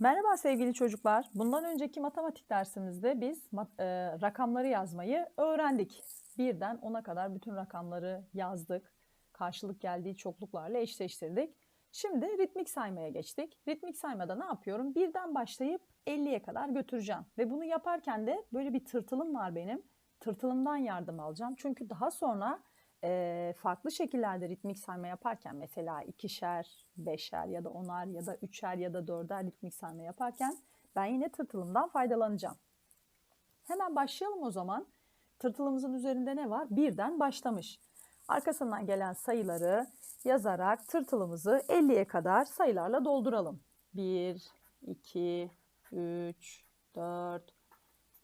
Merhaba sevgili çocuklar. Bundan önceki matematik dersimizde biz e, rakamları yazmayı öğrendik. Birden 10'a kadar bütün rakamları yazdık. Karşılık geldiği çokluklarla eşleştirdik. Şimdi ritmik saymaya geçtik. Ritmik saymada ne yapıyorum? Birden başlayıp 50'ye kadar götüreceğim. Ve bunu yaparken de böyle bir tırtılım var benim. Tırtılımdan yardım alacağım. Çünkü daha sonra e, farklı şekillerde ritmik sayma yaparken mesela ikişer, beşer ya da onar ya da üçer ya da dörder ritmik sayma yaparken ben yine tırtılımdan faydalanacağım. Hemen başlayalım o zaman. Tırtılımızın üzerinde ne var? Birden başlamış. Arkasından gelen sayıları yazarak tırtılımızı 50'ye kadar sayılarla dolduralım. 1, 2, 3, 4,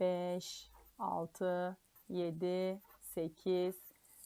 5, 6, 7, 8,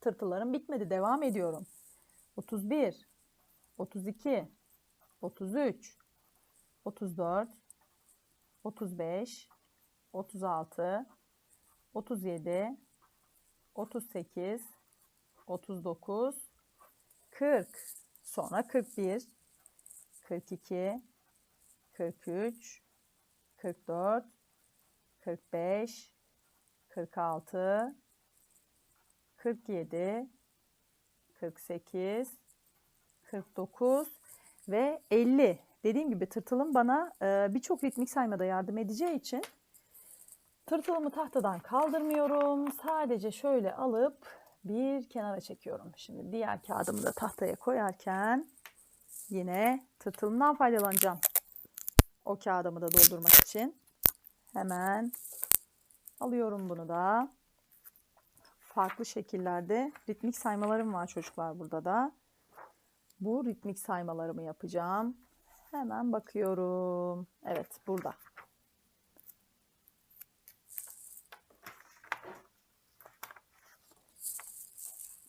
Tırtılarım bitmedi. Devam ediyorum. 31, 32, 33, 34, 35, 36, 37, 38, 39, 40. Sonra 41, 42, 43, 44, 45, 46, 47, 48, 49 ve 50. Dediğim gibi tırtılım bana e, birçok ritmik saymada yardım edeceği için tırtılımı tahtadan kaldırmıyorum. Sadece şöyle alıp bir kenara çekiyorum. Şimdi diğer kağıdımı da tahtaya koyarken yine tırtılımdan faydalanacağım. O kağıdımı da doldurmak için. Hemen alıyorum bunu da farklı şekillerde ritmik saymalarım var çocuklar burada da. Bu ritmik saymalarımı yapacağım. Hemen bakıyorum. Evet burada.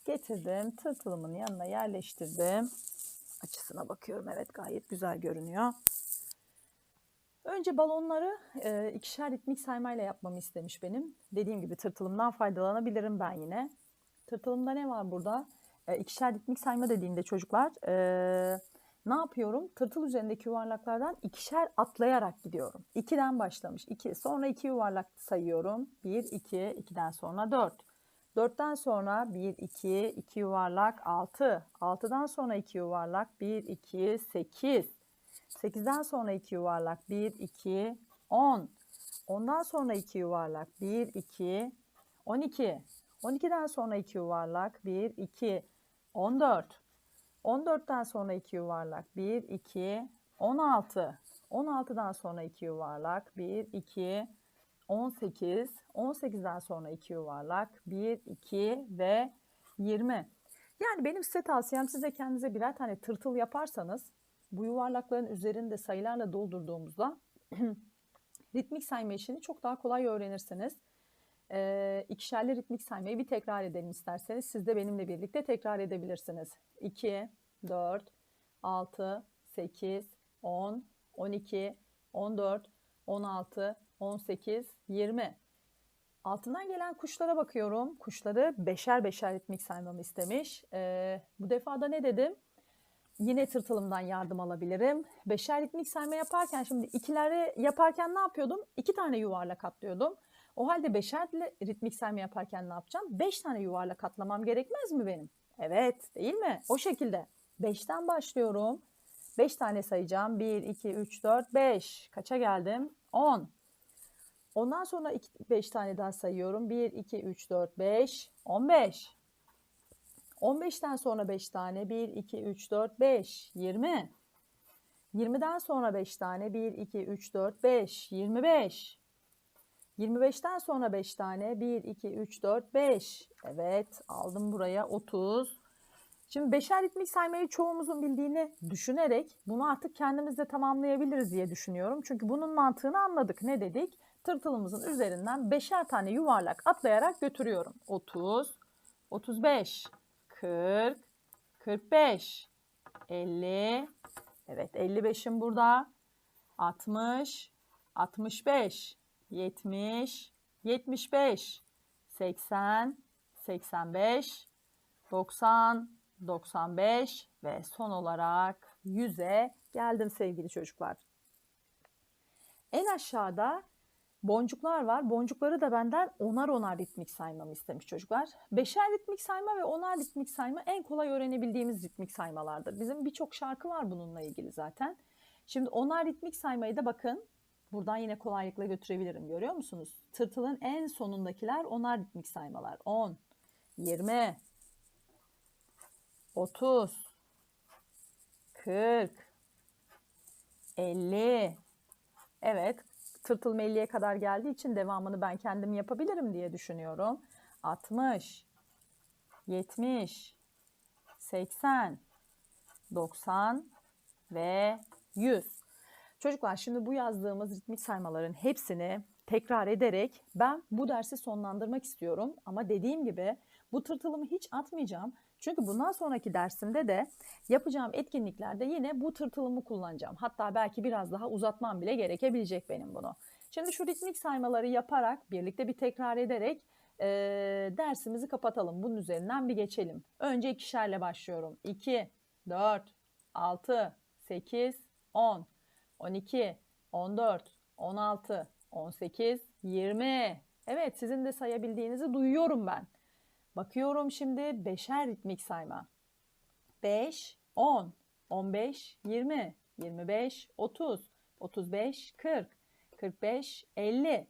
Getirdim. Tırtılımın yanına yerleştirdim. Açısına bakıyorum. Evet gayet güzel görünüyor. Önce balonları e, ikişer ritmik saymayla yapmamı istemiş benim. Dediğim gibi tırtılımdan faydalanabilirim ben yine. Tırtılımda ne var burada? E, ikişer ritmik sayma dediğinde çocuklar e, ne yapıyorum? Tırtıl üzerindeki yuvarlaklardan ikişer atlayarak gidiyorum. 2'den başlamış. 2. Sonra 2 yuvarlak sayıyorum. 1, 2, 2'den sonra 4. 4'ten sonra 1, 2, 2 yuvarlak 6. 6'dan sonra 2 yuvarlak 1, 2, 8. 8'den sonra 2 yuvarlak 1, 2, 10. Ondan sonra 2 yuvarlak 1, 2, 12. 12'den sonra 2 yuvarlak 1, 2, 14. 14'ten sonra 2 yuvarlak 1, 2, 16. 16'dan sonra 2 yuvarlak 1, 2, 18. 18'den sonra 2 yuvarlak 1, 2 ve 20. Yani benim size tavsiyem siz de kendinize birer tane tırtıl yaparsanız bu yuvarlakların üzerinde sayılarla doldurduğumuzda ritmik sayma işini çok daha kolay öğrenirsiniz. Ee, ikişerli ritmik saymayı bir tekrar edelim isterseniz. Siz de benimle birlikte tekrar edebilirsiniz. 2, 4, 6, 8, 10, 12, 14, 16, 18, 20. Altından gelen kuşlara bakıyorum. Kuşları beşer beşer ritmik saymamı istemiş. Ee, bu defada ne dedim? Yine tırtılımdan yardım alabilirim. Beşer ritmik sayma yaparken şimdi ikileri yaparken ne yapıyordum? İki tane yuvarlak atlıyordum. O halde beşer ritmik sayma yaparken ne yapacağım? Beş tane yuvarlak atlamam gerekmez mi benim? Evet değil mi? O şekilde. Beşten başlıyorum. Beş tane sayacağım. Bir, iki, üç, dört, beş. Kaça geldim? On. Ondan sonra iki, beş tane daha sayıyorum. Bir, iki, üç, dört, beş. On beş. 15'ten sonra 5 tane 1, 2, 3, 4, 5, 20. 20'den sonra 5 tane 1, 2, 3, 4, 5, 25. 25'ten sonra 5 tane 1, 2, 3, 4, 5. Evet aldım buraya 30. Şimdi beşer ritmik saymayı çoğumuzun bildiğini düşünerek bunu artık kendimizde tamamlayabiliriz diye düşünüyorum. Çünkü bunun mantığını anladık. Ne dedik? Tırtılımızın üzerinden beşer tane yuvarlak atlayarak götürüyorum. 30, 35, 40, 45, 50, evet 55'im burada, 60, 65, 70, 75, 80, 85, 90, 95 ve son olarak 100'e geldim sevgili çocuklar. En aşağıda boncuklar var. Boncukları da benden onar onar ritmik saymamı istemiş çocuklar. Beşer ritmik sayma ve onar ritmik sayma en kolay öğrenebildiğimiz ritmik saymalardır. Bizim birçok şarkı var bununla ilgili zaten. Şimdi onar ritmik saymayı da bakın buradan yine kolaylıkla götürebilirim. Görüyor musunuz? Tırtılın en sonundakiler onar ritmik saymalar. 10, 20, 30, 40, 50. Evet, tırtıl 50'ye kadar geldiği için devamını ben kendim yapabilirim diye düşünüyorum. 60, 70, 80, 90 ve 100. Çocuklar şimdi bu yazdığımız ritmik saymaların hepsini tekrar ederek ben bu dersi sonlandırmak istiyorum. Ama dediğim gibi bu tırtılımı hiç atmayacağım. Çünkü bundan sonraki dersimde de yapacağım etkinliklerde yine bu tırtılımı kullanacağım. Hatta belki biraz daha uzatmam bile gerekebilecek benim bunu. Şimdi şu ritmik saymaları yaparak, birlikte bir tekrar ederek e, dersimizi kapatalım. Bunun üzerinden bir geçelim. Önce ikişerle başlıyorum. 2, 4, 6, 8, 10, 12, 14, 16, 18, 20. Evet sizin de sayabildiğinizi duyuyorum ben. Bakıyorum şimdi beşer ritmik sayma. 5, 10, 15, 20, 25, 30, 35, 40, 45, 50,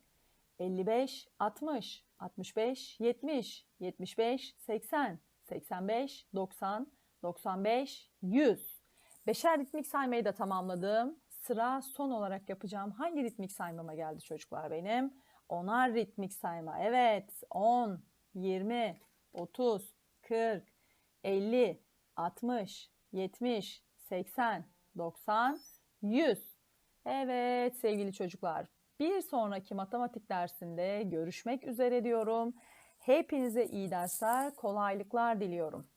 55, 60, 65, 70, 75, 80, 85, 90, 95, 100. Beşer ritmik saymayı da tamamladım. Sıra son olarak yapacağım hangi ritmik saymama geldi çocuklar benim? Onar ritmik sayma. Evet 10, 20, 30, 40, 50, 60, 70, 80, 90, 100. Evet sevgili çocuklar bir sonraki matematik dersinde görüşmek üzere diyorum. Hepinize iyi dersler, kolaylıklar diliyorum.